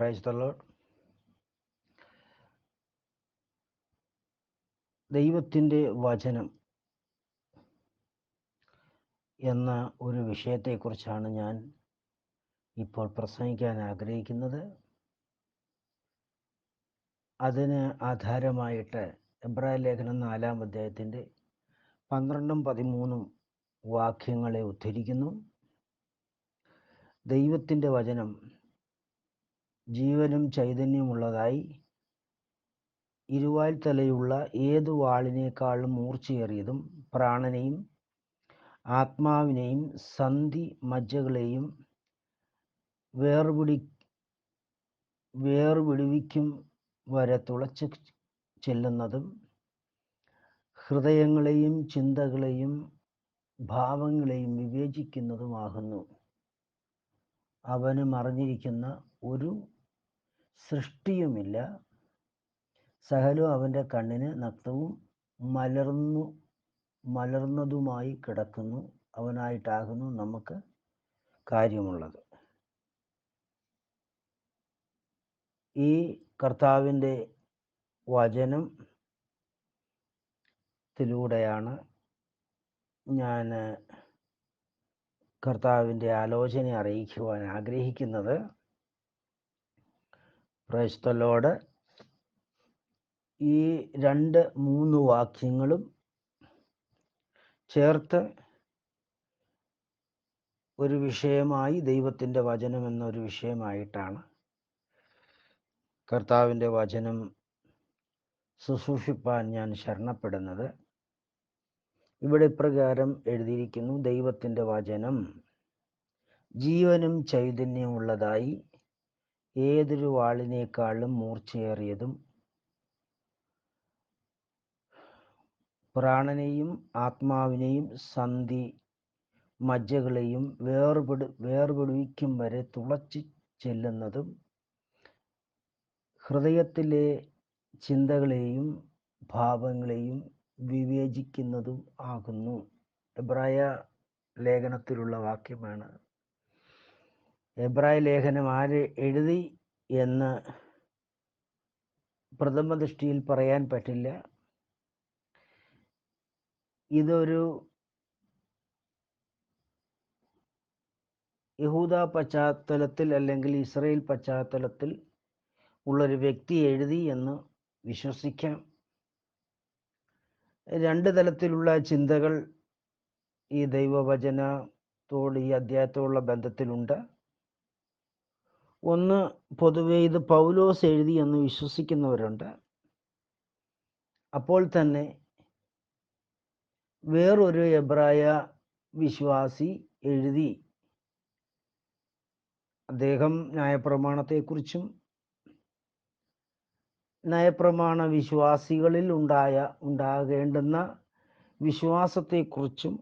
Praise the Lord ദൈവത്തിന്റെ വചനം എന്ന ഒരു വിഷയത്തെക്കുറിച്ചാണ് ഞാൻ ഇപ്പോൾ പ്രസംഗിക്കാൻ ആഗ്രഹിക്കുന്നത്. അതിന് ആധാരമായിട്ട് എബ്രായ ലേഖനം നാലാം അധ്യായത്തിന്റെ പന്ത്രണ്ടും പതിമൂന്നും വാക്യങ്ങളെ ഉദ്ധരിക്കുന്നു. ദൈവത്തിന്റെ വചനം ജീവനും ചൈതന്യമുള്ളതായി ഇരുവാൽത്തലയുള്ള ഏതു വാളിനേക്കാളും മൂർച്ചയേറിയതും പ്രാണനെയും ആത്മാവിനെയും സന്ധി മജ്ജകളെയും വേർപിടി വേർപിടിവിക്കും വരെ തുളച്ച് ചെല്ലുന്നതും ഹൃദയങ്ങളെയും ചിന്തകളെയും ഭാവങ്ങളെയും വിവേചിക്കുന്നതുമാകുന്നു. അവന് മറിഞ്ഞിരിക്കുന്ന ഒരു സൃഷ്ടിയുമില്ല. സഹലും അവന്റെ കണ്ണിന് നക്തവും മലർന്നു മലർന്നതുമായി കിടക്കുന്നു. അവനായിട്ടാകുന്നു നമുക്ക് കാര്യമുള്ളത്. ഈ കർത്താവിന്റെ വചനം ത്തിലൂടെയാണ് ഞാൻ കർത്താവിന്റെ ആലോചന അറിയിക്കുവാൻ ആഗ്രഹിക്കുന്നത്. പ്രസ്തലോട് ഈ രണ്ട് മൂന്ന് വാക്യങ്ങളും ചേർത്ത് ഒരു വിഷയമായി ദൈവത്തിന്റെ വചനം എന്നൊരു വിഷയമായിട്ടാണ് കർത്താവിന്റെ വചനം ശുശ്രൂഷിപ്പാൻ ഞാൻ ശരണപ്പെടുന്നത്. ഇവിടെ ഇപ്രകാരം എഴുതിയിരിക്കുന്നു ദൈവത്തിന്റെ വചനം ജീവനും ചൈതന്യമുള്ളതായി ഏതൊരു വാളിനേക്കാളും മൂർച്ചയേറിയതും പ്രാണനെയും ആത്മാവിനെയും സന്ധി മജ്ജകളെയും വേർപെടു വേർപെടുവിക്കും വരെ തുളച്ചു ചെല്ലുന്നതും ഹൃദയത്തിലെ ചിന്തകളെയും ഭാവങ്ങളെയും വിവേചിക്കുന്നതും ആകുന്നു. എബ്രായ ലേഖനത്തിലുള്ള വാക്യമാണ് എബ്രായ ലേഖനം ആര് എഴുതി എന്ന് പ്രഥമ ദൃഷ്ടിയിൽ പറയാൻ പറ്റില്ല. ഇതൊരു യഹൂദ പശ്ചാത്തലത്തിൽ അല്ലെങ്കിൽ ഇസ്രയേൽ പശ്ചാത്തലത്തിൽ ഉള്ളൊരു വ്യക്തി എഴുതി എന്ന് വിശ്വസിക്കാം. രണ്ട് തലത്തിലുള്ള ചിന്തകൾ ഈ ദൈവവചനത്തോട് ഈ അധ്യായത്തോടുള്ള ബന്ധത്തിലുണ്ട്. ഒന്ന് പൊതുവെ ഇത് പൗലോസ് എഴുതി എന്ന് വിശ്വസിക്കുന്നവരുണ്ട്. അപ്പോൾ തന്നെ വേറൊരു എബ്രായ വിശ്വാസി എഴുതി. അദ്ദേഹം ന്യായപ്രമാണത്തെക്കുറിച്ചും നയപ്രമാണ വിശ്വാസികളിൽ ഉണ്ടായ ഉണ്ടാകേണ്ടുന്ന വിശ്വാസത്തെക്കുറിച്ചും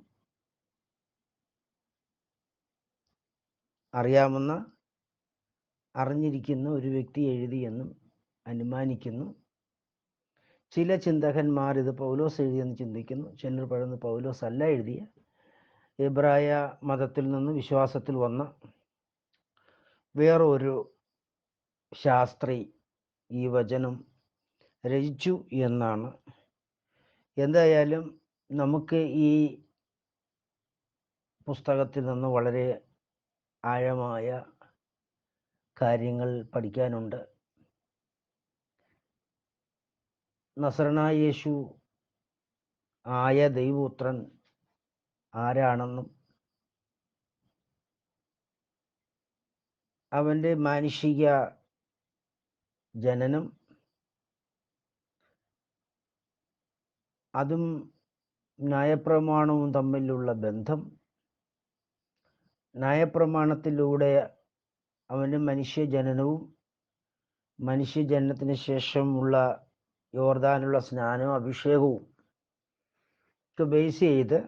അറിയാവുന്ന അറിഞ്ഞിരിക്കുന്ന ഒരു വ്യക്തി എഴുതിയെന്നും അനുമാനിക്കുന്നു. ചില ചിന്തകന്മാർ ഇത് പൗലോസ് എഴുതിയെന്ന് ചിന്തിക്കുന്നു. ചിലർ പഴന്ന് പൗലോസ് അല്ല എഴുതിയ. എബ്രായ മതത്തിൽ നിന്ന് വിശ്വാസത്തിൽ വന്ന വേറൊരു ശാസ്ത്രി ഈ വചനം രചിച്ചു എന്നാണ്. എന്തായാലും നമുക്ക് ഈ പുസ്തകത്തിൽ നിന്ന് വളരെ ആഴമായ കാര്യങ്ങൾ പഠിക്കാനുണ്ട്. നസറനായ യേശു ആയ ദൈവപുത്രൻ ആരാണെന്നും അവന്റെ മാനുഷിക ജനനം അതും ന്യായപ്രമാണവും തമ്മിലുള്ള ബന്ധം ന്യായപ്രമാണത്തിലൂടെ അവന്റെ മനുഷ്യജനനവും മനുഷ്യജനനത്തിന് ശേഷമുള്ള യോർദാനുള്ള സ്നാനവും അഭിഷേകവും ഒക്കെ ബേസ് ചെയ്ത്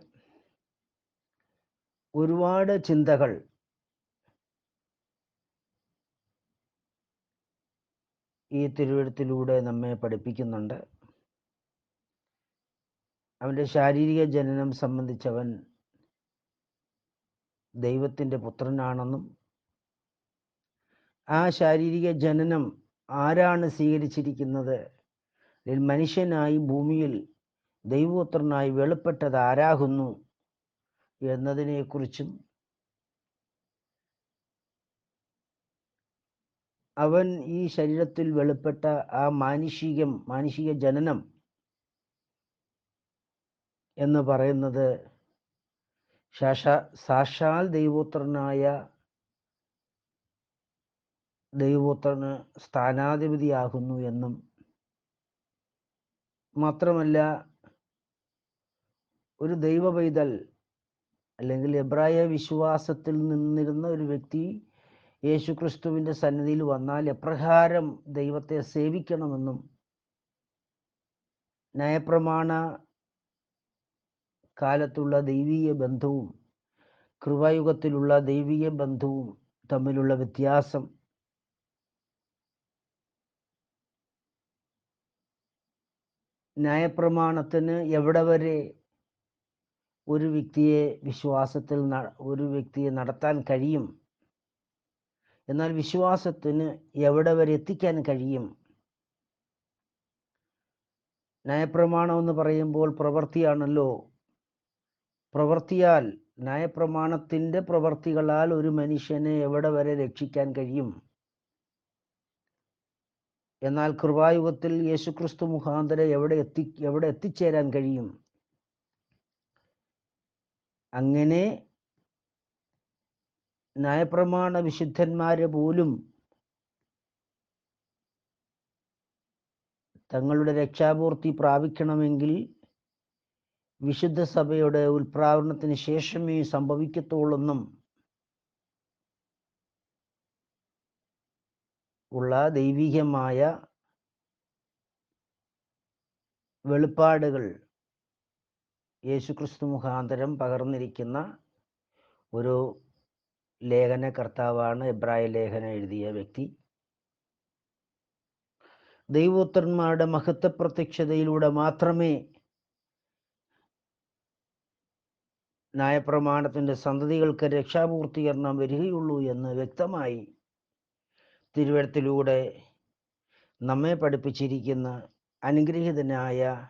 ഒരുപാട് ചിന്തകൾ ഈ തിരുവഴുത്തിലൂടെ നമ്മെ പഠിപ്പിക്കുന്നുണ്ട്. അവന്റെ ശാരീരിക ജനനം സംബന്ധിച്ചവൻ ദൈവത്തിന്റെ പുത്രനാണെന്നും ആ ശാരീരിക ജനനം ആരാണ് സ്വീകരിച്ചിരിക്കുന്നത്? മനുഷ്യനായി ഭൂമിയിൽ ദൈവപുത്രനായി വെളിപ്പെട്ടത് ആരാകുന്നു എന്നതിനെക്കുറിച്ചും അവൻ ഈ ശരീരത്തിൽ വെളിപ്പെട്ട ആ മാനുഷികം മാനുഷിക ജനനം എന്ന് പറയുന്നത് ശാശാ സാക്ഷാൽ ദൈവപുത്രനായ ദൈവപുത്രന് സ്ഥാനാധിപതിയാകുന്നു എന്നും മാത്രമല്ല ഒരു ദൈവ പൈതൽ അല്ലെങ്കിൽ എബ്രായ വിശ്വാസത്തിൽ നിന്നിരുന്ന ഒരു വ്യക്തി യേശുക്രിസ്തുവിന്റെ സന്നിധിയിൽ വന്നാൽ എപ്രകാരം ദൈവത്തെ സേവിക്കണമെന്നും നയപ്രമാണ കാലത്തുള്ള ദൈവീയ ബന്ധവും കൃപായുഗത്തിലുള്ള ദൈവീയ ബന്ധവും തമ്മിലുള്ള വ്യത്യാസം ന്യായപ്രമാണത്തിന് എവിടെ വരെ ഒരു വ്യക്തിയെ വിശ്വാസത്തിൽ ഒരു വ്യക്തിയെ നടത്താൻ കഴിയും? എന്നാൽ വിശ്വാസത്തിന് എവിടെ വരെ എത്തിക്കാൻ കഴിയും? നയപ്രമാണം എന്ന് പറയുമ്പോൾ പ്രവൃത്തിയാണല്ലോ. പ്രവൃത്തിയാൽ നയപ്രമാണത്തിന്റെ പ്രവൃത്തികളാൽ ഒരു മനുഷ്യനെ എവിടെ വരെ രക്ഷിക്കാൻ കഴിയും? എന്നാൽ കൃപായുഗത്തിൽ യേശുക്രിസ്തു മുഖാന്തരം എവിടെ എത്തി എവിടെ എത്തിച്ചേരാൻ കഴിയും? അങ്ങനെ നയപ്രമാണ വിശുദ്ധന്മാരെ പോലും തങ്ങളുടെ രക്ഷാപൂർത്തി പ്രാപിക്കണമെങ്കിൽ വിശുദ്ധ സഭയുടെ ഉൽപ്രാവരണത്തിന് ശേഷമേ സംഭവിക്കത്തുള്ളെന്നും ഉള്ള ദൈവികമായ വെളിപ്പാടുകൾ യേശുക്രിസ്തു മുഖാന്തരം പകർന്നിരിക്കുന്ന ഒരു ലേഖന കർത്താവാണ് എബ്രായ ലേഖനം എഴുതിയ വ്യക്തി. ദൈവോത്തരന്മാരുടെ മഹത്വ പ്രത്യക്ഷതയിലൂടെ മാത്രമേ ന്യായപ്രമാണത്തിന്റെ സന്തതികൾക്ക് രക്ഷാപൂർത്തീകരണം വരികയുള്ളൂ എന്ന് വ്യക്തമായി തിരുവഴുത്തിലൂടെ നമ്മെ പഠിപ്പിച്ചിരിക്കുന്ന അനുഗ്രഹീതനായ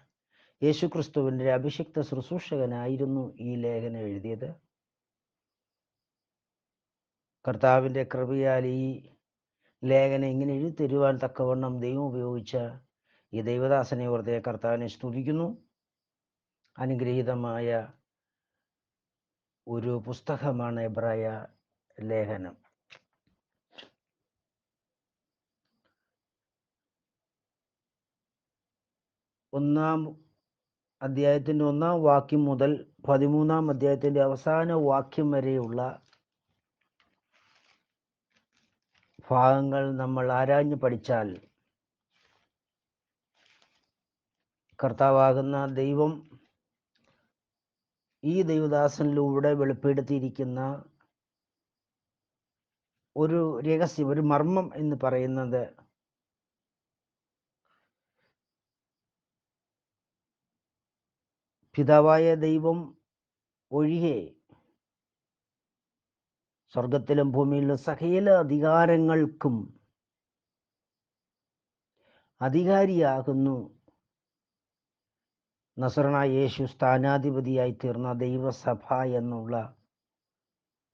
യേശുക്രിസ്തുവിന്റെ അഭിഷിക്ത ശുശ്രൂഷകനായിരുന്നു ഈ ലേഖനം എഴുതിയത്. കർത്താവിന്റെ കൃപയാൽ ഈ ലേഖനം ഇങ്ങനെ എഴുതി തരുവാൻ തക്കവണ്ണം ദൈവം ഉപയോഗിച്ച ഈ ദൈവദാസനെ ഓർത്തെ കർത്താവിനെ സ്തുതിക്കുന്നു. അനുഗ്രഹീതമായ ഒരു പുസ്തകമാണ് എബ്രായ ലേഖനം. ഒന്നാം അധ്യായത്തിന്റെ ഒന്നാം വാക്യം മുതൽ പതിമൂന്നാം അധ്യായത്തിന്റെ അവസാന വാക്യം വരെയുള്ള ഭാഗങ്ങൾ നമ്മൾ ആരാഞ്ഞു പഠിച്ചാൽ കർത്താവാകുന്ന ദൈവം ഈ ദൈവദാസനിലൂടെ വെളിപ്പെടുത്തിയിരിക്കുന്ന ഒരു രഹസ്യം ഒരു മർമ്മം എന്ന് പറയുന്നത് പിതാവായ ദൈവം ഒഴികെ സ്വർഗത്തിലും ഭൂമിയിലും സകല അധികാരങ്ങൾക്കും അധികാരിയാകുന്നു. നസറണ യേശു സ്ഥാനാധിപതിയായി തീർന്ന ദൈവസഭ എന്നുള്ള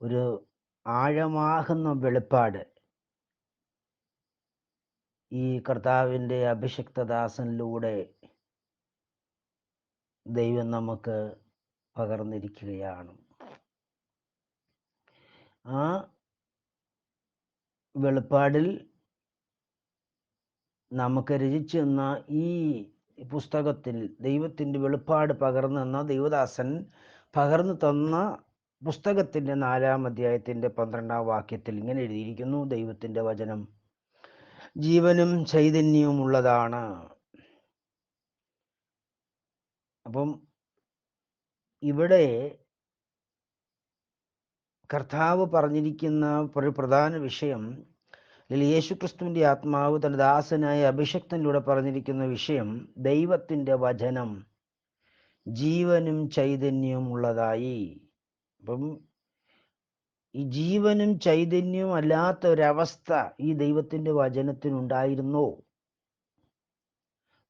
ഒരു ആഴമാകുന്ന വെളിപ്പാട്. ഈ കർത്താവിന്റെ അഭിഷിക്തദാസനിലൂടെ ദൈവം നമുക്ക് പകർന്നിരിക്കുകയാണ്. ആ വെളിപ്പാടിൽ നമുക്ക് രചിച്ചു തന്ന ഈ പുസ്തകത്തിൽ ദൈവത്തിന്റെ വെളിപ്പാട് പകർന്നു തന്ന ദൈവദാസൻ പകർന്നു തന്ന പുസ്തകത്തിന്റെ നാലാം അധ്യായത്തിന്റെ പന്ത്രണ്ടാം വാക്യത്തിൽ ഇങ്ങനെ എഴുതിയിരിക്കുന്നു ദൈവത്തിന്റെ വചനം. ജീവനും ചൈതന്യവും ഉള്ളതാണ് അപ്പം ഇവിടെ കർത്താവ് പറഞ്ഞിരിക്കുന്ന ഒരു പ്രധാന വിഷയം അല്ലെങ്കിൽ യേശുക്രിസ്തുവിന്റെ ആത്മാവ് തന്റെ ദാസനായ അഭിഷക്തനിലൂടെ പറഞ്ഞിരിക്കുന്ന വിഷയം ദൈവത്തിന്റെ വചനം ജീവനും ചൈതന്യവും ഉള്ളതായി. അപ്പം ഈ ജീവനും ചൈതന്യവും അല്ലാത്ത ഒരവസ്ഥ ഈ ദൈവത്തിന്റെ വചനത്തിനുണ്ടായിരുന്നോ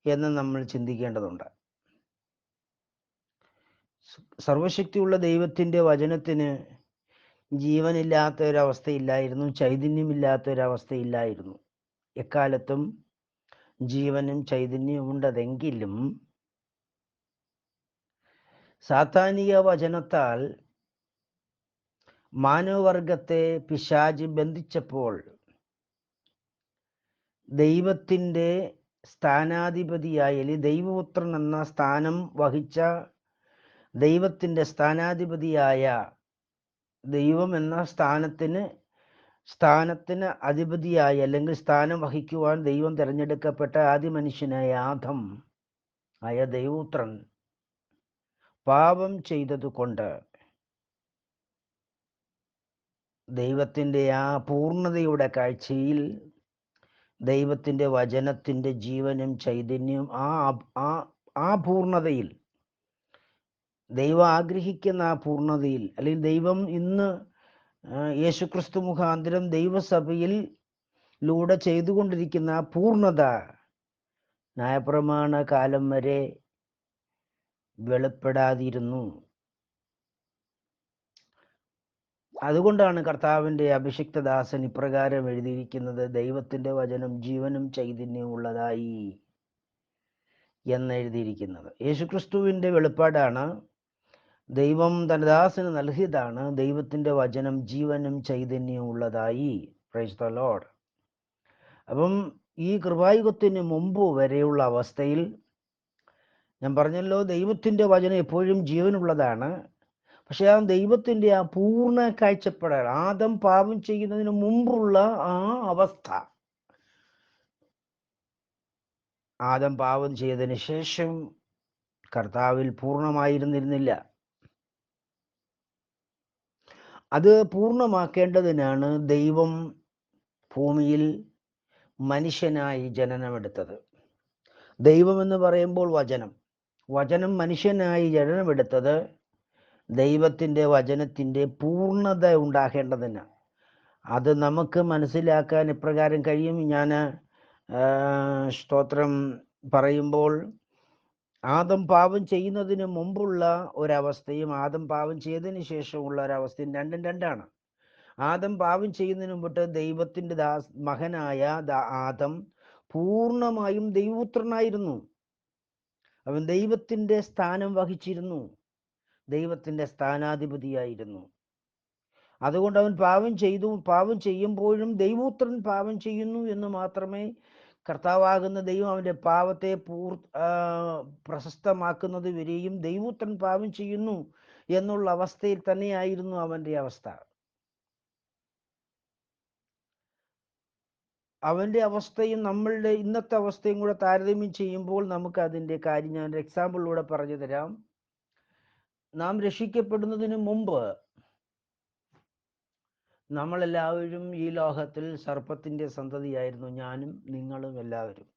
എന്ന് നമ്മൾ ചിന്തിക്കേണ്ടതുണ്ട്. സർവശക്തിയുള്ള ദൈവത്തിന്റെ വചനത്തിന് ജീവനില്ലാത്ത ഒരവസ്ഥയില്ലായിരുന്നു ചൈതന്യമില്ലാത്ത ഒരവസ്ഥയില്ലായിരുന്നു എക്കാലത്തും ജീവനും ചൈതന്യവും ഉണ്ടതെങ്കിലും സാത്താനിക വചനത്താൽ മാനവവർഗത്തെ പിശാജ് ബന്ധിച്ചപ്പോൾ ദൈവത്തിന്റെ സ്ഥാനാധിപതിയായ ദൈവപുത്രൻ എന്ന സ്ഥാനം വഹിച്ച ദൈവത്തിന്റെ സ്ഥാനാധിപതിയായ ദൈവം എന്ന സ്ഥാനത്തിന് സ്ഥാനത്തിന് അധിപതിയായി അല്ലെങ്കിൽ സ്ഥാനം വഹിക്കുവാൻ ദൈവം തിരഞ്ഞെടുക്കപ്പെട്ട ആദ്യ മനുഷ്യനായ ആദം ആയ ദൈവപുത്രൻ പാപം ചെയ്തതുകൊണ്ട് ദൈവത്തിന്റെ ആ പൂർണതയുടെ കാഴ്ചയിൽ ദൈവത്തിന്റെ വചനത്തിന്റെ ജീവനും ചൈതന്യവും ആ ആ ആ പൂർണതയിൽ ദൈവം ആഗ്രഹിക്കുന്ന ആ പൂർണതയിൽ അല്ലെങ്കിൽ ദൈവം ഇന്ന് യേശുക്രിസ്തു മുഖാന്തരം ദൈവസഭയിൽ ലൂടെ ചെയ്തുകൊണ്ടിരിക്കുന്ന ആ പൂർണത ന്യായപ്രമാണ കാലം വരെ വെളിപ്പെടാതിരുന്നു. അതുകൊണ്ടാണ് കർത്താവിന്റെ അഭിഷിക്തദാസൻ ഇപ്രകാരം എഴുതിയിരിക്കുന്നത് ദൈവത്തിന്റെ വചനം ജീവനും ചൈതന്യവും ഉള്ളതായി എന്ന് എഴുതിയിരിക്കുന്നത്. യേശുക്രിസ്തുവിന്റെ വെളിപ്പാടാണ് ദൈവം തന്റെ ദാസന് നൽകിയതാണ്. ദൈവത്തിന്റെ വചനം ജീവനും ചൈതന്യവും ഉള്ളതായി. പ്രൈസ് ലോഡ് അപ്പം ഈ കൃപായുഗത്തിന് മുമ്പ് വരെയുള്ള അവസ്ഥയിൽ ഞാൻ പറഞ്ഞല്ലോ ദൈവത്തിന്റെ വചനം എപ്പോഴും ജീവനുള്ളതാണ്. പക്ഷെ ആ ദൈവത്തിന്റെ ആ പൂർണ കാഴ്ചപ്പാടാണ് ആദം പാപം ചെയ്യുന്നതിന് മുമ്പുള്ള ആ അവസ്ഥ ആദം പാപം ചെയ്തതിന് ശേഷം കർത്താവിൽ പൂർണമായിരുന്നിരുന്നില്ല. അത് പൂർണമാക്കേണ്ടതിനാണ് ദൈവം ഭൂമിയിൽ മനുഷ്യനായി ജനനമെടുത്തത്. ദൈവം എന്ന് പറയുമ്പോൾ വചനം. വചനം മനുഷ്യനായി ജനനമെടുത്തത് ദൈവത്തിന്റെ വചനത്തിന്റെ പൂർണത ഉണ്ടാകേണ്ടതിന്. അത് നമുക്ക് മനസ്സിലാക്കാൻ ഇപ്രകാരം കഴിയും? ഞാൻ സ്തോത്രം പറയുമ്പോൾ ആദം പാപം ചെയ്യുന്നതിന് മുമ്പുള്ള ഒരവസ്ഥയും ആദം പാപം ചെയ്തതിന് ശേഷമുള്ള ഒരവസ്ഥയും രണ്ടും രണ്ടാണ്. ആദം പാപം ചെയ്യുന്നതിന് മുമ്പിട്ട് ദൈവത്തിന്റെ ദാസ് മകനായ ആദം പൂർണമായും ദൈവപുത്രനായിരുന്നു. അവൻ ദൈവത്തിന്റെ സ്ഥാനം വഹിച്ചിരുന്നു. ദൈവത്തിന്റെ സ്ഥാനാധിപതിയായിരുന്നു. അതുകൊണ്ട് അവൻ പാപം ചെയ്തു പാപം ചെയ്യുമ്പോഴും ദൈവപുത്രൻ പാപം ചെയ്യുന്നു എന്ന് മാത്രമേ കർത്താവാകുന്ന ദൈവം അവന്റെ പാവത്തെ പൂർ പ്രശസ്തമാക്കുന്നത് വരെയും ദൈവപുത്രൻ പാപം ചെയ്യുന്നു എന്നുള്ള അവസ്ഥയിൽ തന്നെയായിരുന്നു അവന്റെ അവസ്ഥ. അവന്റെ അവസ്ഥയും നമ്മളുടെ ഇന്നത്തെ അവസ്ഥയും കൂടെ താരതമ്യം ചെയ്യുമ്പോൾ നമുക്ക് അതിന്റെ കാര്യം ഞാൻ എക്സാമ്പിളിലൂടെ പറഞ്ഞു തരാം. നാം രക്ഷിക്കപ്പെടുന്നതിന് മുമ്പ് നമ്മളെല്ലാവരും ഈ ലോകത്തിൽ സർപ്പത്തിന്റെ സന്തതിയായിരുന്നു. ഞാനും നിങ്ങളും എല്ലാവരും.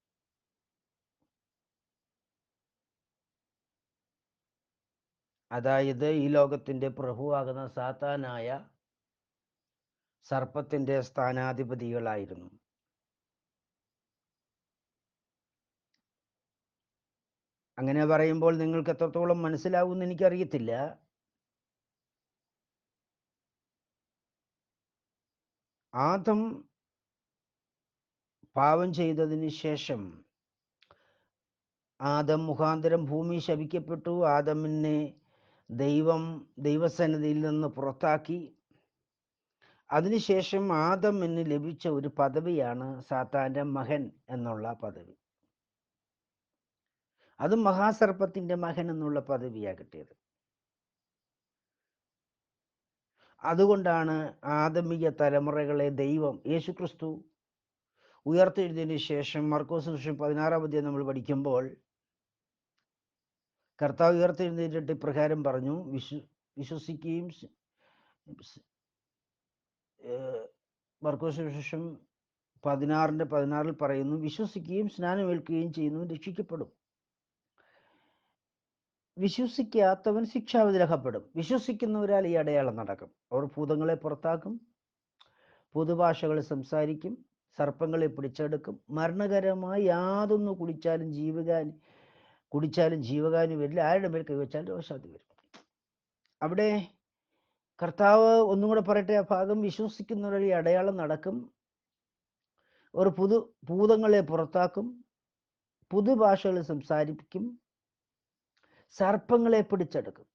അതായത് ഈ ലോകത്തിന്റെ പ്രഭുവാകുന്ന സാത്താനായ സർപ്പത്തിന്റെ സ്ഥാനാധിപതികളായിരുന്നു. അങ്ങനെ പറയുമ്പോൾ നിങ്ങൾക്ക് എത്രത്തോളം മനസ്സിലാവുമെന്ന് എനിക്കറിയത്തില്ല. ആദം പാവം ചെയ്തതിന് ശേഷം ആദം മുഖാന്തരം ഭൂമി ശപിക്കപ്പെട്ടു. ആദമിനെ ദൈവം ദൈവസന്നിധിയിൽ നിന്ന് പുറത്താക്കി. അതിനുശേഷം ആദമിന് ലഭിച്ച ഒരു പദവിയാണ് സാത്താന്റെ മകൻ എന്നുള്ള പദവി. അത് മഹാസർപ്പത്തിന്റെ മകൻ എന്നുള്ള പദവിയാണ് കിട്ടിയത്. അതുകൊണ്ടാണ് ആദമിക തലമുറകളെ ദൈവം യേശുക്രിസ്തു ഉയർത്തെഴുതിയതിനു ശേഷം മർക്കോസ് വിഷയം പതിനാറാം അധ്യായം നമ്മൾ പഠിക്കുമ്പോൾ കർത്താവ് ഉയർത്തെഴുന്നേറ്റിട്ട് ഇപ്രകാരം പറഞ്ഞു വിശ്വ വിശ്വസിക്കുകയും മർക്കോസ് വിശേഷം പതിനാറിന്റെ പതിനാറിൽ പറയുന്നു വിശ്വസിക്കുകയും സ്നാനമേൽക്കുകയും ചെയ്യുന്നു രക്ഷിക്കപ്പെടും. വിശ്വസിക്കാത്തവൻ ശിക്ഷാവിധി രേഖപ്പെടും. വിശ്വസിക്കുന്നവരാൽ ഈ അടയാളം നടക്കും. അവർ ഭൂതങ്ങളെ പുറത്താക്കും പുതുഭാഷകൾ സംസാരിക്കും സർപ്പങ്ങളെ പിടിച്ചെടുക്കും. മരണകരമായി യാതൊന്ന് കുടിച്ചാലും ജീവകാനി കുടിച്ചാലും ജീവകാനി വരില്ല. ആരുടെ മേൽ കൈവച്ചാലും രോഷാദി വരും. അവിടെ കർത്താവ് ഒന്നും കൂടെ പറയട്ടെ ആ ഭാഗം വിശ്വസിക്കുന്നവരിൽ ഈ അടയാളം നടക്കും. ഒരു പുതു ഭൂതങ്ങളെ പുറത്താക്കും പുതുഭാഷകൾ സംസാരിക്കും. സർപ്പങ്ങളെ പിടിച്ചെടുക്കും.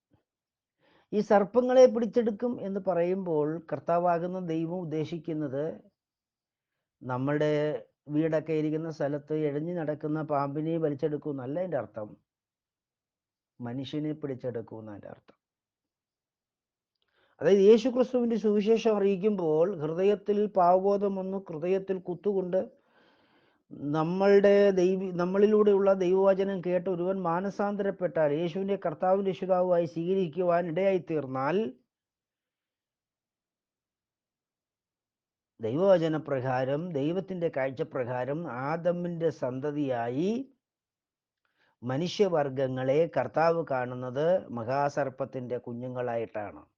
ഈ സർപ്പങ്ങളെ പിടിച്ചെടുക്കും എന്ന് പറയുമ്പോൾ കർത്താവാകുന്ന ദൈവം ഉദ്ദേശിക്കുന്നത് നമ്മുടെ വീടൊക്കെ ഇരിക്കുന്ന സ്ഥലത്ത് എഴഞ്ഞു നടക്കുന്ന പാമ്പിനെ വലിച്ചെടുക്കും എന്നല്ല എന്റെ അർത്ഥം. മനുഷ്യനെ പിടിച്ചെടുക്കും എന്നതിന്റെ അർത്ഥം. അതായത് യേശു ക്രിസ്തുവിന്റെ സുവിശേഷം അറിയിക്കുമ്പോൾ ഹൃദയത്തിൽ പാവബോധം വന്നു ഹൃദയത്തിൽ കുത്തുകൊണ്ട് നമ്മളുടെ ദൈവി നമ്മളിലൂടെയുള്ള ദൈവവചനം കേട്ട് ഒരുവൻ മാനസാന്തരപ്പെട്ടാൽ യേശുവിനെ കർത്താവിന്റെ രക്ഷിതാവുമായി സ്വീകരിക്കുവാൻ ഇടയായി തീർന്നാൽ ദൈവവചന പ്രകാരം ദൈവത്തിന്റെ കാഴ്ചപ്രകാരം ആദമിന്റെ സന്തതിയായി മനുഷ്യവർഗങ്ങളെ കർത്താവ് കാണുന്നത് മഹാസർപ്പത്തിന്റെ കുഞ്ഞുങ്ങളായിട്ടാണ്.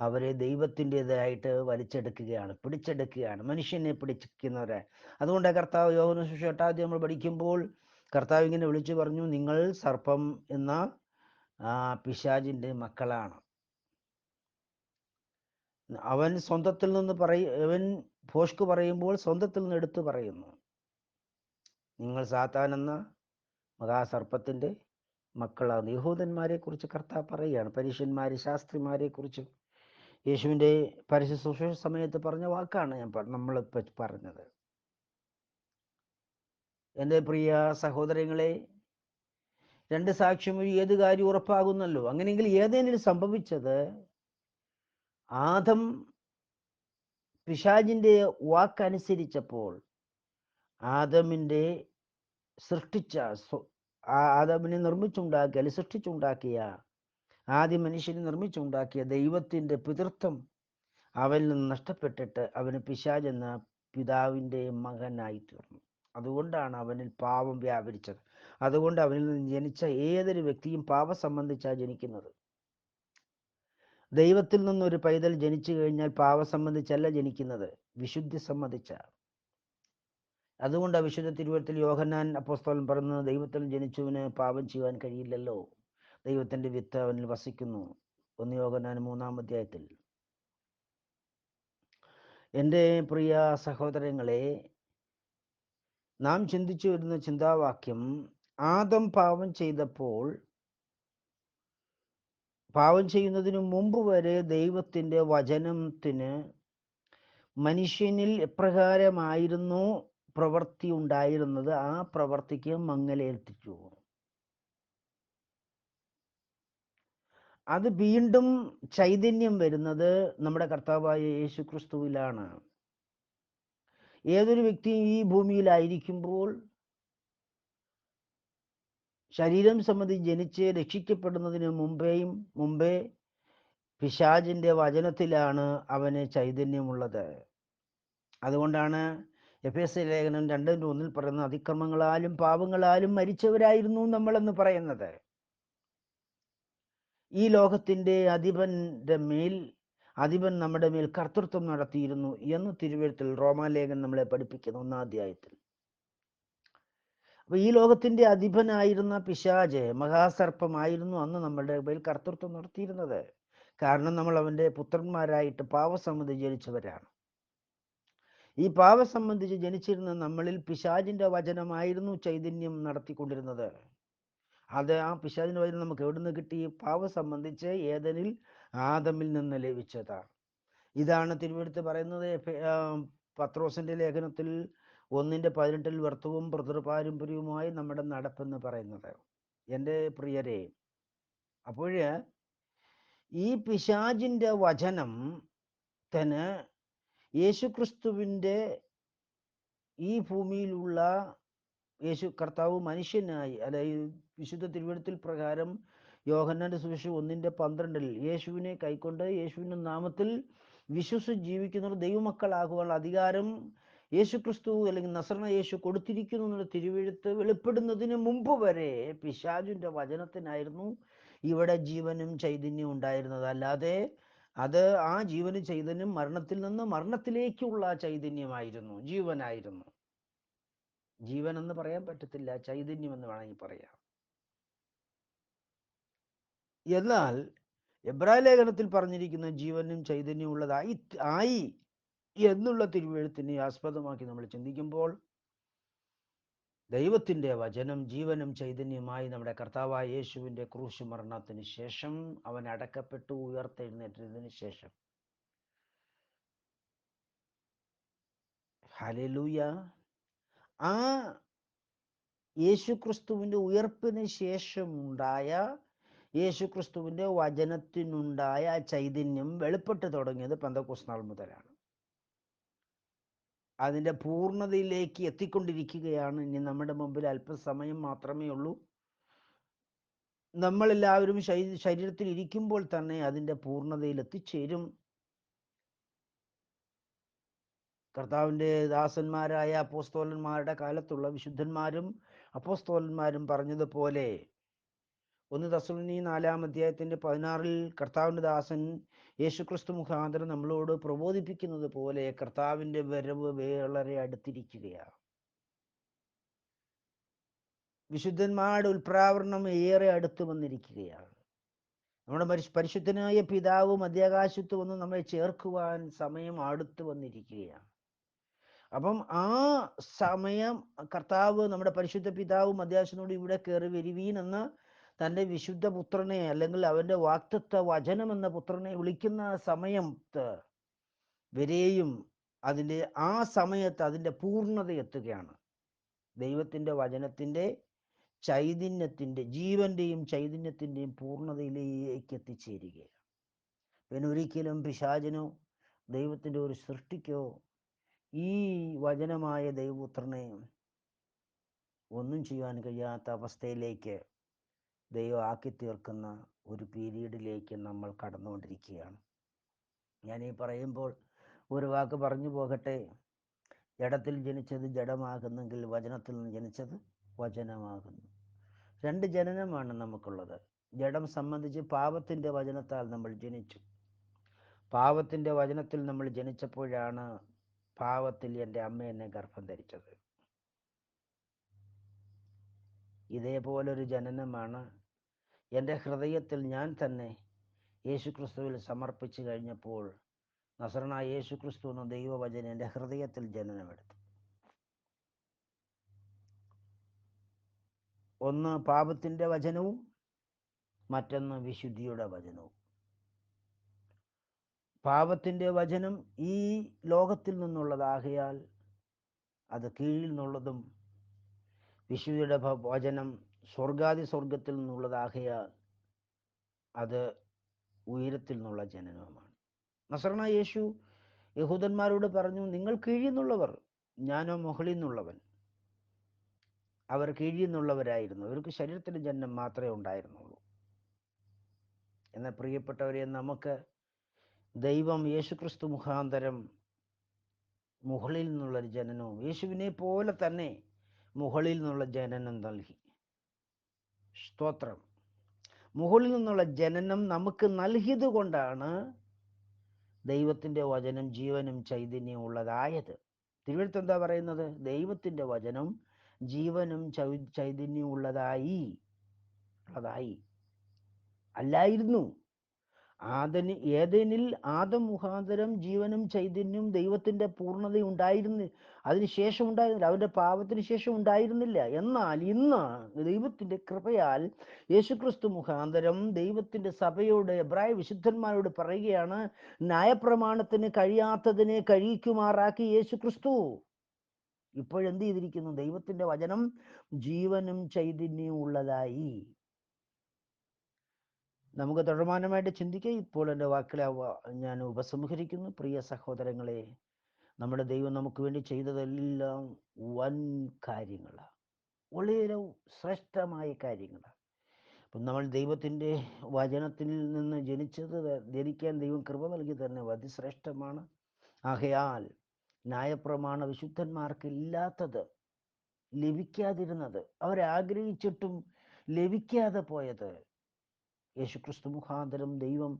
അവരെ ദൈവത്തിന്റെതായിട്ട് വലിച്ചെടുക്കുകയാണ് പിടിച്ചെടുക്കുകയാണ് മനുഷ്യനെ പിടിച്ചിരിക്കുന്നവരെ. അതുകൊണ്ട് കർത്താവ് യോഹന സുഷേട്ടാദ്യം നമ്മൾ പഠിക്കുമ്പോൾ കർത്താവ് ഇങ്ങനെ വിളിച്ചു പറഞ്ഞു നിങ്ങൾ സർപ്പം എന്ന പിശാജിന്റെ മക്കളാണ്. അവൻ സ്വന്തത്തിൽ നിന്ന് പറയ അവൻ ഭോഷ്ക് പറയുമ്പോൾ സ്വന്തത്തിൽ നിന്ന് എടുത്തു പറയുന്നു. നിങ്ങൾ സാത്താൻ എന്ന മഹാസർപ്പത്തിന്റെ മക്കളാണ് യഹൂദന്മാരെ കുറിച്ച് കർത്താവ് പറയുകയാണ് പരീക്ഷന്മാരെ ശാസ്ത്രിമാരെ കുറിച്ച് യേശുവിന്റെ പരസ്യ സുശേഷ സമയത്ത് പറഞ്ഞ വാക്കാണ് ഞാൻ നമ്മളിപ്പോൾ പറഞ്ഞത്. എന്റെ പ്രിയ സഹോദരങ്ങളെ രണ്ട് സാക്ഷ്യം വഴി ഏത് കാര്യം ഉറപ്പാകുന്നല്ലോ? അങ്ങനെയെങ്കിൽ ഏതെങ്കിലും സംഭവിച്ചത്? ആദം പിശാജിന്റെ വാക്കനുസരിച്ചപ്പോൾ ആദമിന്റെ സൃഷ്ടിച്ച ആദമിനെ നിർമ്മിച്ചുണ്ടാക്കിയ അല്ലെങ്കിൽ സൃഷ്ടിച്ചുണ്ടാക്കിയ ആദ്യ മനുഷ്യനെ നിർമ്മിച്ചുണ്ടാക്കിയ ദൈവത്തിന്റെ പിതൃത്വം അവനിൽ നിന്ന് നഷ്ടപ്പെട്ടിട്ട് അവന് പിശാജ് എന്ന പിതാവിന്റെ മകനായി തീർന്നു അതുകൊണ്ടാണ് അവനിൽ പാപം വ്യാപരിച്ചത്. അതുകൊണ്ട് അവനിൽ നിന്ന് ജനിച്ച ഏതൊരു വ്യക്തിയും പാപം സംബന്ധിച്ചാണ് ജനിക്കുന്നത്. ദൈവത്തിൽ നിന്നൊരു പൈതൽ ജനിച്ചു കഴിഞ്ഞാൽ പാപം സംബന്ധിച്ചല്ല ജനിക്കുന്നത്. വിശുദ്ധി സംബന്ധിച്ച അതുകൊണ്ട് വിശുദ്ധ തിരുവനന്തപുരത്തിൽ യോഹന്നാൻ അപ്പോസ്തോലൻ പറയുന്നത് ദൈവത്തിൽ ജനിച്ചവന് പാപം ചെയ്യുവാൻ കഴിയില്ലല്ലോ. ദൈവത്തിന്റെ വിത്ത് അവനിൽ വസിക്കുന്നു. ഒന്ന് യോഗനാൻ മൂന്നാം അധ്യായത്തിൽ. എന്റെ പ്രിയ സഹോദരങ്ങളെ നാം ചിന്തിച്ചു വരുന്ന ചിന്താവാക്യം ആദം പാപം ചെയ്തപ്പോൾ പാപം ചെയ്യുന്നതിന് മുമ്പ് വരെ ദൈവത്തിന്റെ വചനത്തിന് മനുഷ്യനിൽ എപ്രകാരമായിരുന്നു പ്രവൃത്തി ഉണ്ടായിരുന്നത്? ആ പ്രവൃത്തിക്ക് മങ്ങലേൽപ്പിച്ചു. അത് വീണ്ടും ചൈതന്യം വരുന്നത് നമ്മുടെ കർത്താവായ യേശു ക്രിസ്തുവിലാണ് ഏതൊരു വ്യക്തിയും ഈ ഭൂമിയിലായിരിക്കുമ്പോൾ ശരീരം സംബന്ധിച്ച് ജനിച്ച് രക്ഷിക്കപ്പെടുന്നതിന് മുമ്പേയും മുമ്പേ പിശാജിന്റെ വചനത്തിലാണ് അവന് ചൈതന്യമുള്ളത്. അതുകൊണ്ടാണ് എഫ് എസ് ലേഖനം രണ്ടിന്റെ ഒന്നിൽ പറയുന്ന അതിക്രമങ്ങളാലും പാപങ്ങളാലും മരിച്ചവരായിരുന്നു നമ്മളെന്ന് പറയുന്നത്. ഈ ലോകത്തിന്റെ അധിപന്റെ മേൽ അധിപൻ നമ്മുടെ മേൽ കർത്തൃത്വം നടത്തിയിരുന്നു എന്ന് തിരുവഴുത്തിൽ റോമാലേഖൻ നമ്മളെ പഠിപ്പിക്കുന്നു ഒന്നാം അധ്യായത്തിൽ. അപ്പൊ ഈ ലോകത്തിന്റെ അധിപനായിരുന്ന പിശാജ് മഹാസർപ്പമായിരുന്നു അന്ന് നമ്മളുടെ മേൽ കർത്തൃത്വം നടത്തിയിരുന്നത്. കാരണം നമ്മൾ അവന്റെ പുത്രന്മാരായിട്ട് പാവസമ്മതി ജനിച്ചവരാണ്. ഈ പാവസംബന്ധിച്ച് ജനിച്ചിരുന്ന നമ്മളിൽ പിശാജിന്റെ വചനമായിരുന്നു ചൈതന്യം നടത്തിക്കൊണ്ടിരുന്നത്. അത് ആ പിശാചിന്റെ വചനം നമുക്ക് എവിടുന്ന് കിട്ടി? പാവം സംബന്ധിച്ച് ഏതനിൽ ആദമിൽ നിന്ന് ലഭിച്ചതാണ് ഇതാണ് തിരുവെടുത്ത് പറയുന്നത് പത്രോസിന്റെ ലേഖനത്തിൽ ഒന്നിന്റെ പതിനെട്ടിൽ വ്യർത്ഥവും പ്രതിർപാരമ്പര്യവുമായി നമ്മുടെ നടപ്പെന്ന് പറയുന്നത്. എന്റെ പ്രിയരെ അപ്പോൾ ഈ പിശാജിന്റെ വചനം തന്നെ യേശുക്രിസ്തുവിന്റെ ഈ ഭൂമിയിലുള്ള യേശു കർത്താവ് മനുഷ്യനായി അതായത് വിശുദ്ധ തിരുവഴുത്തിൽ പ്രകാരം യോഹന്നാന്റെ സുവിശേഷം ഒന്നിന്റെ പന്ത്രണ്ടിൽ യേശുവിനെ കൈക്കൊണ്ട് യേശുവിന്റെ നാമത്തിൽ വിശ്വസിച്ച് ജീവിക്കുന്നവർ ദൈവമക്കളാകുവാനുള്ള അധികാരം യേശു ക്രിസ്തു അല്ലെങ്കിൽ നസറണ യേശു കൊടുത്തിരിക്കുന്നു എന്നുള്ള തിരുവെഴുത്ത് വെളിപ്പെടുന്നതിന് മുമ്പ് വരെ പിശാജുന്റെ വചനത്തിനായിരുന്നു ഇവിടെ ജീവനും ചൈതന്യം ഉണ്ടായിരുന്നത്. അല്ലാതെ അത് ആ ജീവനും ചൈതന്യം മരണത്തിൽ നിന്ന് മരണത്തിലേക്കുള്ള ചൈതന്യമായിരുന്നു. ജീവനായിരുന്നു. ജീവൻ എന്ന് പറയാൻ പറ്റത്തില്ല. ചൈതന്യം എന്ന് വേണമെങ്കിൽ പറയാം. എന്നാൽ എബ്രായ ലേഖനത്തിൽ പറഞ്ഞിരിക്കുന്ന ജീവനും ചൈതന്യവും ഉള്ളതായി ആയി എന്നുള്ള തിരുവെഴുത്തിനെ ആസ്പദമാക്കി നമ്മൾ ചിന്തിക്കുമ്പോൾ ദൈവത്തിന്റെ വചനം ജീവനും ചൈതന്യമായി നമ്മുടെ കർത്താവായ യേശുവിന്റെ ക്രൂശ് മരണത്തിന് ശേഷം അവൻ അടക്കപ്പെട്ടു ഉയർത്തെഴുന്നേറ്റതിന് ശേഷം. ഹലലൂയ ആ യേശുക്രിസ്തുവിന്റെ ഉയർപ്പിന് ശേഷം ഉണ്ടായ യേശുക്രിസ്തുവിന്റെ വചനത്തിനുണ്ടായ ചൈതന്യം വെളിപ്പെട്ട് തുടങ്ങിയത് പന്തക്കോസ് നാൾ മുതലാണ്. അതിന്റെ പൂർണതയിലേക്ക് എത്തിക്കൊണ്ടിരിക്കുകയാണ്. ഇനി നമ്മുടെ മുമ്പിൽ അല്പസമയം മാത്രമേ ഉള്ളൂ. നമ്മളെല്ലാവരും ശരീരത്തിൽ ഇരിക്കുമ്പോൾ തന്നെ അതിന്റെ പൂർണതയിൽ എത്തിച്ചേരും. കർത്താവിന്റെ ദാസന്മാരായ അപ്പോസ്തോലന്മാരുടെ കാലത്തുള്ള വിശുദ്ധന്മാരും അപ്പോസ്തോലന്മാരും പറഞ്ഞതുപോലെ ഒന്ന് തസുലിനി നാലാം അധ്യായത്തിന്റെ പതിനാറിൽ കർത്താവിന്റെ ദാസൻ യേശുക്രിസ്തു മുഖാന്തരം നമ്മളോട് പ്രബോധിപ്പിക്കുന്നത് പോലെ കർത്താവിന്റെ വരവ് വളരെ അടുത്തിരിക്കുകയാണ്. വിശുദ്ധന്മാരുടെ ഉൽപ്രാവരണം ഏറെ അടുത്തു വന്നിരിക്കുകയാണ്. നമ്മുടെ പരിശ് പരിശുദ്ധനായ പിതാവും മധ്യാകാശത്ത് വന്ന് നമ്മെ ചേർക്കുവാൻ സമയം അടുത്തു വന്നിരിക്കുകയാണ്. അപ്പം ആ സമയം കർത്താവ് നമ്മുടെ പരിശുദ്ധ പിതാവും മധ്യാശനോട് ഇവിടെ കയറി വരുവീൻ എന്ന് തന്റെ വിശുദ്ധ പുത്രനെ അല്ലെങ്കിൽ അവന്റെ വാക്തത്വ വചനം എന്ന പുത്രനെ വിളിക്കുന്ന സമയത്ത് വരെയും അതിന്റെ ആ സമയത്ത് അതിന്റെ പൂർണത എത്തുകയാണ്. ദൈവത്തിന്റെ വചനത്തിന്റെ ചൈതന്യത്തിന്റെ ജീവന്റെയും ചൈതന്യത്തിന്റെയും പൂർണതയിലേക്ക് എത്തിച്ചേരുകയാണ്. പിന്നെ ഒരിക്കലും പിശാചനോ ദൈവത്തിന്റെ ഒരു സൃഷ്ടിക്കോ ഈ വചനമായ ദൈവപുത്രനെ ഒന്നും ചെയ്യാൻ കഴിയാത്ത അവസ്ഥയിലേക്ക് ദൈവം ആക്കി തീർക്കുന്ന ഒരു പീരീഡിലേക്ക് നമ്മൾ കടന്നുകൊണ്ടിരിക്കുകയാണ്. ഞാൻ ഈ പറയുമ്പോൾ ഒരു വാക്ക് പറഞ്ഞു പോകട്ടെ. ജഡത്തിൽ ജനിച്ചത് ജഡമാകുന്നെങ്കിൽ വചനത്തിൽ നിന്ന് ജനിച്ചത് വചനമാകുന്നു. രണ്ട് ജനനമാണ് നമുക്കുള്ളത്. ജഡം സംബന്ധിച്ച് പാപത്തിന്റെ വചനത്താൽ നമ്മൾ ജനിച്ചു. പാപത്തിന്റെ വചനത്തിൽ നമ്മൾ ജനിച്ചപ്പോഴാണ് പാവത്തിൽ എന്റെ അമ്മ എന്നെ ഗർഭം ധരിച്ചത്. ഇതേപോലൊരു ജനനമാണ് എന്റെ ഹൃദയത്തിൽ ഞാൻ തന്നെ യേശുക്രിസ്തുവിൽ സമർപ്പിച്ചു കഴിഞ്ഞപ്പോൾ നസറണ യേശുക്രിസ്തു എന്ന ദൈവവചനം എന്റെ ഹൃദയത്തിൽ ജനനമെടുത്തു. ഒന്ന് പാപത്തിന്റെ വചനവും മറ്റൊന്ന് വിശുദ്ധിയുടെ വചനവും. പാപത്തിന്റെ വചനം ഈ ലോകത്തിൽ നിന്നുള്ളതാകയാൽ അത് കീഴിൽ നിന്നുള്ളതും വിശുദ്ധിയുടെ ഭ- വചനം സ്വർഗാദി സ്വർഗത്തിൽ നിന്നുള്ളതാകയാൽ അത് ഉയരത്തിൽ നിന്നുള്ള ജനനവുമാണ്. നസറണ യേശു യഹൂദന്മാരോട് പറഞ്ഞു നിങ്ങൾ കീഴിൽ നിന്നുള്ളവർ ഞാനോ മുകളിൽ നിന്നുള്ളവൻ അവർ കീഴിൽ നിന്നുള്ളവരായിരുന്നു അവർക്ക് ശരീരത്തിന്റെ ജനനം മാത്രമേ ഉണ്ടായിരുന്നുള്ളൂ. എന്നാൽ പ്രിയപ്പെട്ടവരെ നമുക്ക് ദൈവം യേശുക്രിസ്തു മുഖാന്തരം മുകളിൽ നിന്നുള്ളൊരു ജനനവും യേശുവിനെ പോലെ തന്നെ മുകളിൽ നിന്നുള്ള ജനനം നൽകി. സ്തോത്രം. മുകളിൽ നിന്നുള്ള ജനനം നമുക്ക് നൽകിയത് കൊണ്ടാണ് ദൈവത്തിന്റെ വചനം ജീവനും ചൈതന്യവും ഉള്ളതായത്. തിരുവഴുത്ത് എന്താ പറയുന്നത്? ദൈവത്തിന്റെ വചനം ജീവനും ചൈ ചൈതന്യവും ഉള്ളതായി ഉള്ളതായി. അല്ലായിരുന്നു. ആദന് ഏതനിൽ ആദം മുഖാന്തരം ജീവനും ചൈതന്യവും ദൈവത്തിന്റെ പൂർണത ഉണ്ടായിരുന്നു അതിനുശേഷം ഉണ്ടായിരുന്നില്ല. അവരുടെ പാപത്തിന് ശേഷം ഉണ്ടായിരുന്നില്ല. എന്നാൽ ഇന്ന് ദൈവത്തിന്റെ കൃപയാൽ യേശുക്രിസ്തു മുഖാന്തരം ദൈവത്തിന്റെ സഭയോട് എബ്രായ വിശുദ്ധന്മാരോട് പറയുകയാണ് ന്യായപ്രമാണത്തിന് കഴിയാത്തതിനെ കഴിയിക്കുമാറാക്കി യേശുക്രിസ്തു. ഇപ്പോഴെന്ത് ചെയ്തിരിക്കുന്നു? ദൈവത്തിന്റെ വചനം ജീവനും ചൈതന്യവും ഉള്ളതായി. നമുക്ക് തുടർമാനമായിട്ട് ചിന്തിക്കുക ഇപ്പോൾ എന്റെ വാക്കുകളെ ഞാൻ ഉപസംഹരിക്കുന്നു. പ്രിയ സഹോദരങ്ങളെ നമ്മുടെ ദൈവം നമുക്ക് വേണ്ടി ചെയ്തതെല്ലാം വൻ കാര്യങ്ങളാണ്. വളരെ ശ്രേഷ്ഠമായ കാര്യങ്ങളാണ്. അപ്പം നമ്മൾ ദൈവത്തിന്റെ വചനത്തിൽ നിന്ന് ജനിച്ചത് ജനിക്കാൻ ദൈവം കൃപ നൽകി തന്നെ അതിശ്രേഷ്ഠമാണ്. ആകയാൽ ന്യായപ്രമാണ വിശുദ്ധന്മാർക്ക് ഇല്ലാത്തത് ലഭിക്കാതിരുന്നത് അവരാഗ്രഹിച്ചിട്ടും ലഭിക്കാതെ പോയത് യേശുക്രിസ്തു മുഖാന്തരം ദൈവം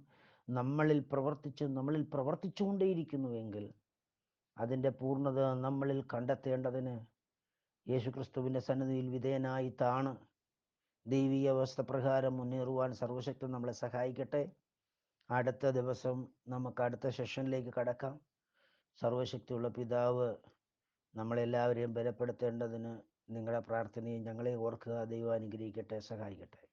നമ്മളിൽ പ്രവർത്തിച്ച് നമ്മളിൽ പ്രവർത്തിച്ചുകൊണ്ടേയിരിക്കുന്നുവെങ്കിൽ അതിന്റെ പൂർണത നമ്മളിൽ കണ്ടെത്തേണ്ടതിന് യേശുക്രിസ്തുവിന്റെ സന്നിധിയിൽ വിധേയനായി താണ് ദൈവീയ അവസ്ഥ പ്രകാരം മുന്നേറുവാൻ സർവശക്തൻ നമ്മളെ സഹായിക്കട്ടെ. അടുത്ത ദിവസം നമുക്ക് അടുത്ത സെഷനിലേക്ക് കടക്കാം. സർവശക്തിയുള്ള പിതാവ് നമ്മളെല്ലാവരെയും ബലപ്പെടുത്തേണ്ടതിന് നിങ്ങളുടെ പ്രാർത്ഥനയും ഞങ്ങളെ ഓർക്കുക ദൈവം അനുഗ്രഹിക്കട്ടെ സഹായിക്കട്ടെ.